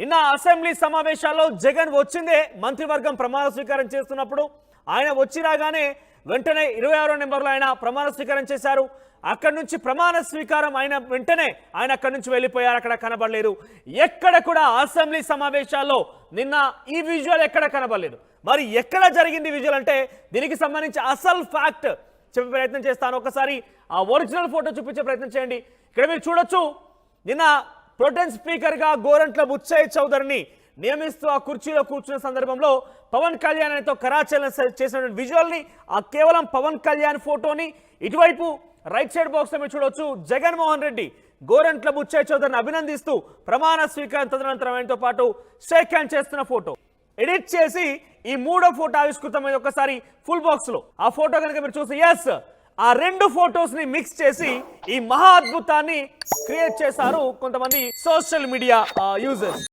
నిన్న అసెంబ్లీ సమావేశాల్లో జగన్ వచ్చిందే మంత్రివర్గం ప్రమాణ స్వీకారం చేస్తున్నప్పుడు. ఆయన వచ్చి రాగానే వెంటనే ఇరవై ఆరో నెంబర్లో ఆయన ప్రమాణ స్వీకారం చేశారు. అక్కడి నుంచి ప్రమాణ స్వీకారం అయిన వెంటనే ఆయన అక్కడి నుంచి వెళ్ళిపోయారు. అక్కడ కనబడలేదు. ఎక్కడ కూడా అసెంబ్లీ సమావేశాల్లో నిన్న ఈ విజువల్ ఎక్కడ కనబడలేదు. మరి ఎక్కడ జరిగింది విజువల్ అంటే దీనికి సంబంధించి అసలు ఫ్యాక్ట్ చెప్పే ప్రయత్నం చేస్తాను. ఒకసారి ఆ ఒరిజినల్ ఫోటో చూపించే ప్రయత్నం చేయండి. ఇక్కడ మీరు చూడొచ్చు. నిన్న ప్రొటెన్ స్పీకర్గా గోరంట్ల బుచ్చయ్య చౌదరిని నియమిస్తూ ఆ కుర్చీలో కూర్చున్న సందర్భంలో పవన్ కళ్యాణ్ అనేతో కరాచరణ చేసిన విజువల్ని ఆ కేవలం పవన్ కళ్యాణ్ ఫోటోని ఇటువైపు రైట్ సైడ్ బాక్స్లో మీరు చూడవచ్చు జగన్మోహన్ రెడ్డి గోరంట్ల బుచ్చయ్య చౌదరిని అభినందిస్తూ ప్రమాణ స్వీకారం తదనంతరం ఆయనతో పాటు షేక్ హ్యాండ్ చేస్తున్న ఫోటో. ఎడిట్ చేసి ఈ మూడో ఫోటో ఆవిష్కృతమైంది ఒకసారి ఫుల్ బాక్స్లో ఆ ఫోటో కనుక మీరు చూసి ఎస్ ఆ రెండు ఫొటోస్ని మిక్స్ చేసి ఈ మహా అద్భుతాన్ని క్రియేట్ చేశారు కొంతమంది సోషల్ మీడియా యూజర్స్